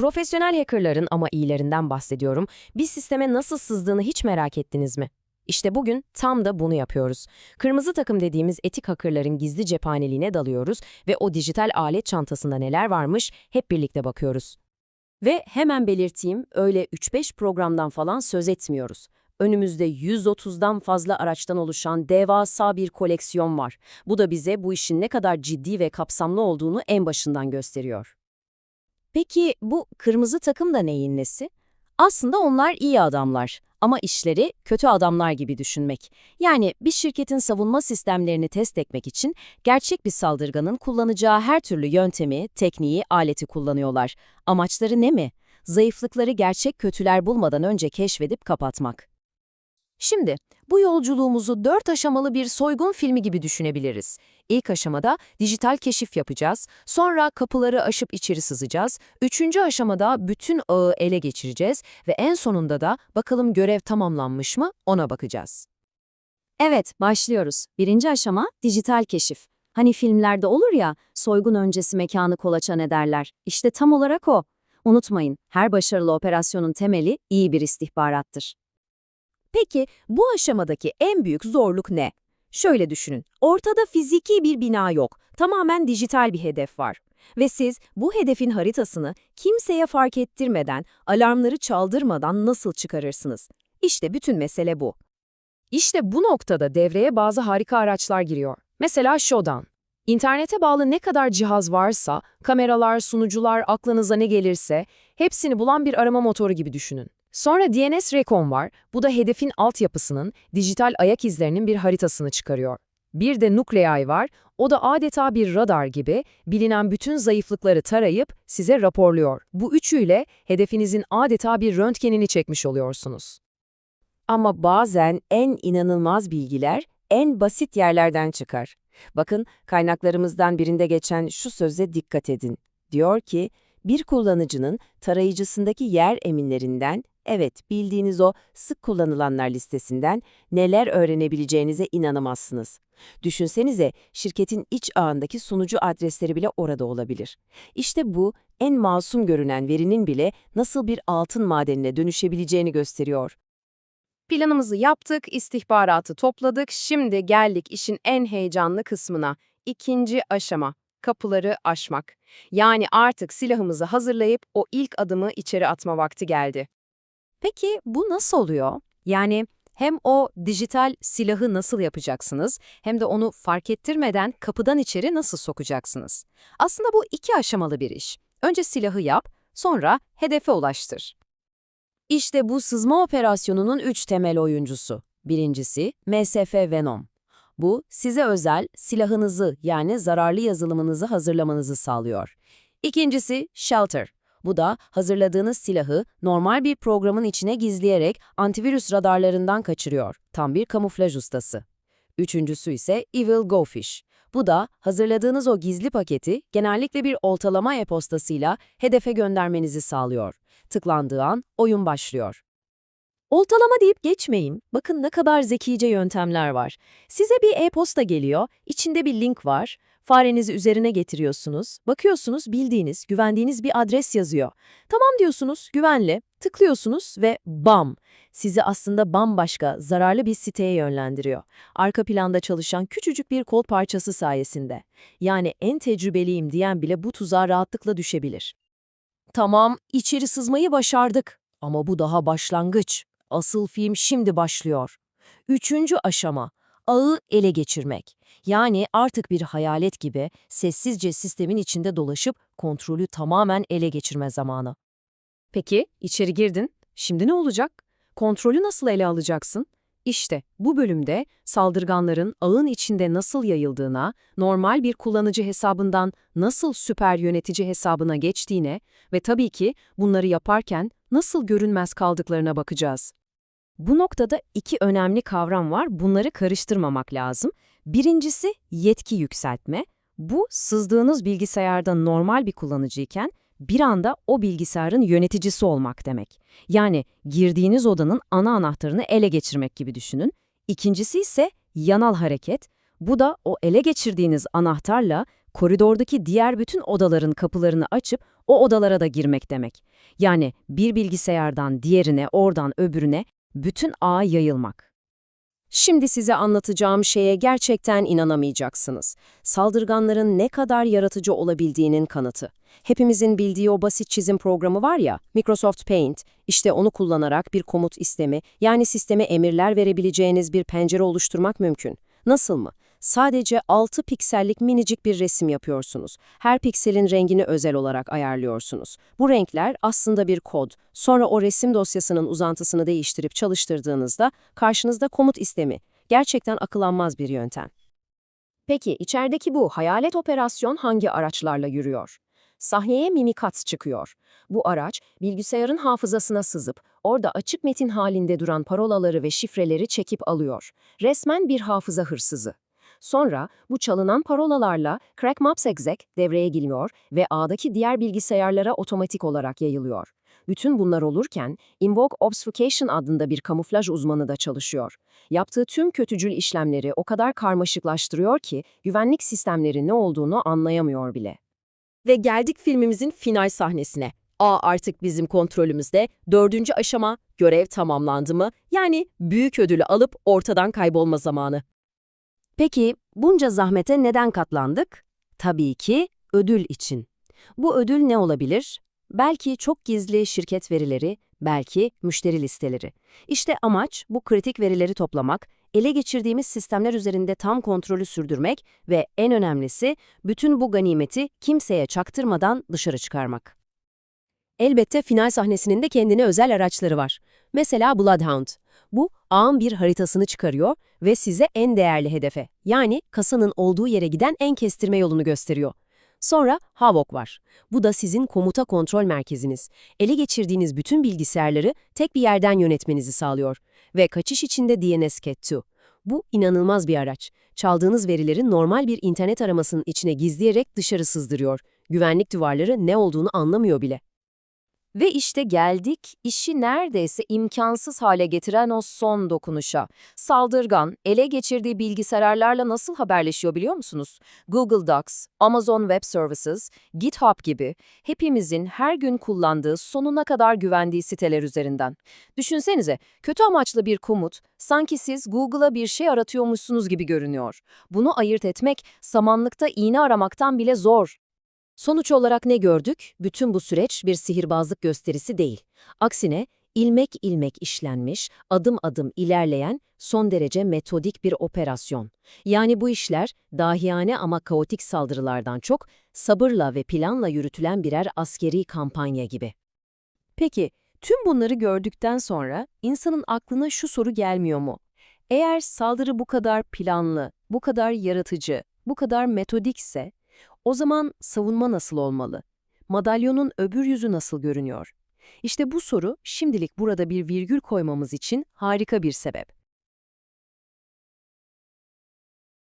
Profesyonel hackerların ama iyilerinden bahsediyorum. Bir sisteme nasıl sızdığını hiç merak ettiniz mi? İşte bugün tam da bunu yapıyoruz. Kırmızı takım dediğimiz etik hackerların gizli cephaneliğine dalıyoruz ve o dijital alet çantasında neler varmış hep birlikte bakıyoruz. Ve hemen belirteyim, öyle 3-5 programdan falan söz etmiyoruz. Önümüzde 130'dan fazla araçtan oluşan devasa bir koleksiyon var. Bu da bize bu işin ne kadar ciddi ve kapsamlı olduğunu en başından gösteriyor. Peki bu kırmızı takım da neyin nesi? Aslında onlar iyi adamlar ama işleri kötü adamlar gibi düşünmek. Yani bir şirketin savunma sistemlerini test etmek için gerçek bir saldırganın kullanacağı her türlü yöntemi, tekniği, aleti kullanıyorlar. Amaçları ne mi? Zayıflıkları gerçek kötüler bulmadan önce keşfedip kapatmak. Şimdi bu yolculuğumuzu dört aşamalı bir soygun filmi gibi düşünebiliriz. İlk aşamada dijital keşif yapacağız, sonra kapıları aşıp içeri sızacağız, üçüncü aşamada bütün ağı ele geçireceğiz ve en sonunda da bakalım görev tamamlanmış mı ona bakacağız. Evet, başlıyoruz. Birinci aşama dijital keşif. Hani filmlerde olur ya, soygun öncesi mekanı kolaçan ederler. İşte tam olarak o. Unutmayın, her başarılı operasyonun temeli iyi bir istihbarattır. Peki bu aşamadaki en büyük zorluk ne? Şöyle düşünün, ortada fiziki bir bina yok, tamamen dijital bir hedef var. Ve siz bu hedefin haritasını kimseye fark ettirmeden, alarmları çaldırmadan nasıl çıkarırsınız? İşte bütün mesele bu. İşte bu noktada devreye bazı harika araçlar giriyor. Mesela Shodan. İnternete bağlı ne kadar cihaz varsa, kameralar, sunucular, aklınıza ne gelirse, hepsini bulan bir arama motoru gibi düşünün. Sonra DNS Recon var. Bu da hedefin altyapısının, dijital ayak izlerinin bir haritasını çıkarıyor. Bir de Nuclei var. O da adeta bir radar gibi bilinen bütün zayıflıkları tarayıp size raporluyor. Bu üçüyle hedefinizin adeta bir röntgenini çekmiş oluyorsunuz. Ama bazen en inanılmaz bilgiler en basit yerlerden çıkar. Bakın kaynaklarımızdan birinde geçen şu söze dikkat edin. Diyor ki, bir kullanıcının tarayıcısındaki yer eminlerinden Evet, bildiğiniz o sık kullanılanlar listesinden neler öğrenebileceğinize inanamazsınız. Düşünsenize, şirketin iç ağındaki sunucu adresleri bile orada olabilir. İşte bu, en masum görünen verinin bile nasıl bir altın madenine dönüşebileceğini gösteriyor. Planımızı yaptık, istihbaratı topladık, şimdi geldik işin en heyecanlı kısmına. İkinci aşama, kapıları aşmak. Yani artık silahımızı hazırlayıp o ilk adımı içeri atma vakti geldi. Peki bu nasıl oluyor? Yani hem o dijital silahı nasıl yapacaksınız hem de onu fark ettirmeden kapıdan içeri nasıl sokacaksınız? Aslında bu iki aşamalı bir iş. Önce silahı yap, sonra hedefe ulaştır. İşte bu sızma operasyonunun üç temel oyuncusu. Birincisi MSF Venom. Bu size özel silahınızı yani zararlı yazılımınızı hazırlamanızı sağlıyor. İkincisi Shelter. Bu da hazırladığınız silahı normal bir programın içine gizleyerek antivirüs radarlarından kaçırıyor. Tam bir kamuflaj ustası. Üçüncüsü ise Evil Gofish. Bu da hazırladığınız o gizli paketi genellikle bir oltalama e-postasıyla hedefe göndermenizi sağlıyor. Tıklandığı an oyun başlıyor. Oltalama deyip geçmeyin. Bakın ne kadar zekice yöntemler var. Size bir e-posta geliyor, içinde bir link var. Farenizi üzerine getiriyorsunuz, bakıyorsunuz bildiğiniz, güvendiğiniz bir adres yazıyor. Tamam diyorsunuz, güvenli, tıklıyorsunuz ve bam! Sizi aslında bambaşka, zararlı bir siteye yönlendiriyor. Arka planda çalışan küçücük bir kol parçası sayesinde. Yani en tecrübeliyim diyen bile bu tuzağa rahatlıkla düşebilir. Tamam, içeri sızmayı başardık. Ama bu daha başlangıç. Asıl film şimdi başlıyor. Üçüncü aşama, ağı ele geçirmek. Yani artık bir hayalet gibi sessizce sistemin içinde dolaşıp kontrolü tamamen ele geçirme zamanı. Peki, içeri girdin. Şimdi ne olacak? Kontrolü nasıl ele alacaksın? İşte bu bölümde saldırganların ağın içinde nasıl yayıldığına, normal bir kullanıcı hesabından nasıl süper yönetici hesabına geçtiğine ve tabii ki bunları yaparken nasıl görünmez kaldıklarına bakacağız. Bu noktada iki önemli kavram var, bunları karıştırmamak lazım. Birincisi yetki yükseltme. Bu sızdığınız bilgisayarda normal bir kullanıcıyken bir anda o bilgisayarın yöneticisi olmak demek. Yani girdiğiniz odanın ana anahtarını ele geçirmek gibi düşünün. İkincisi ise yanal hareket. Bu da o ele geçirdiğiniz anahtarla koridordaki diğer bütün odaların kapılarını açıp o odalara da girmek demek. Yani bir bilgisayardan diğerine, oradan öbürüne bütün ağa yayılmak. Şimdi size anlatacağım şeye gerçekten inanamayacaksınız. Saldırganların ne kadar yaratıcı olabildiğinin kanıtı. Hepimizin bildiği o basit çizim programı var ya, Microsoft Paint, işte onu kullanarak bir komut istemi, yani sisteme emirler verebileceğiniz bir pencere oluşturmak mümkün. Nasıl mı? Sadece 6 piksellik minicik bir resim yapıyorsunuz. Her pikselin rengini özel olarak ayarlıyorsunuz. Bu renkler aslında bir kod. Sonra o resim dosyasının uzantısını değiştirip çalıştırdığınızda karşınızda komut istemi. Gerçekten akılanmaz bir yöntem. Peki içerideki bu hayalet operasyon hangi araçlarla yürüyor? Sahneye Mimikatz çıkıyor. Bu araç bilgisayarın hafızasına sızıp orada açık metin halinde duran parolaları ve şifreleri çekip alıyor. Resmen bir hafıza hırsızı. Sonra bu çalınan parolalarla Crack Maps Exec devreye giriyor ve ağdaki diğer bilgisayarlara otomatik olarak yayılıyor. Bütün bunlar olurken Invoke Obfuscation adında bir kamuflaj uzmanı da çalışıyor. Yaptığı tüm kötücül işlemleri o kadar karmaşıklaştırıyor ki güvenlik sistemleri ne olduğunu anlayamıyor bile. Ve geldik filmimizin final sahnesine. A artık bizim kontrolümüzde. Dördüncü aşama görev tamamlandı mı? Yani büyük ödülü alıp ortadan kaybolma zamanı. Peki bunca zahmete neden katlandık? Tabii ki ödül için. Bu ödül ne olabilir? Belki çok gizli şirket verileri, belki müşteri listeleri. İşte amaç bu kritik verileri toplamak, ele geçirdiğimiz sistemler üzerinde tam kontrolü sürdürmek ve en önemlisi bütün bu ganimeti kimseye çaktırmadan dışarı çıkarmak. Elbette final sahnesinin de kendine özel araçları var. Mesela Bloodhound. Bu ağın bir haritasını çıkarıyor ve size en değerli hedefe, yani kasanın olduğu yere giden en kestirme yolunu gösteriyor. Sonra Havok var. Bu da sizin komuta kontrol merkeziniz. Ele geçirdiğiniz bütün bilgisayarları tek bir yerden yönetmenizi sağlıyor. Ve kaçış içinde DNS Cat2. Bu inanılmaz bir araç. Çaldığınız verileri normal bir internet aramasının içine gizleyerek dışarı sızdırıyor. Güvenlik duvarları ne olduğunu anlamıyor bile. Ve işte geldik işi neredeyse imkansız hale getiren o son dokunuşa. Saldırgan, ele geçirdiği bilgisayarlarla nasıl haberleşiyor biliyor musunuz? Google Docs, Amazon Web Services, GitHub gibi hepimizin her gün kullandığı sonuna kadar güvendiği siteler üzerinden. Düşünsenize, kötü amaçlı bir komut, sanki siz Google'a bir şey aratıyormuşsunuz gibi görünüyor. Bunu ayırt etmek, samanlıkta iğne aramaktan bile zor. Sonuç olarak ne gördük? Bütün bu süreç bir sihirbazlık gösterisi değil. Aksine ilmek ilmek işlenmiş, adım adım ilerleyen son derece metodik bir operasyon. Yani bu işler dahiyane ama kaotik saldırılardan çok sabırla ve planla yürütülen birer askeri kampanya gibi. Peki, tüm bunları gördükten sonra insanın aklına şu soru gelmiyor mu? Eğer saldırı bu kadar planlı, bu kadar yaratıcı, bu kadar metodikse, o zaman savunma nasıl olmalı? Madalyonun öbür yüzü nasıl görünüyor? İşte bu soru şimdilik burada bir virgül koymamız için harika bir sebep.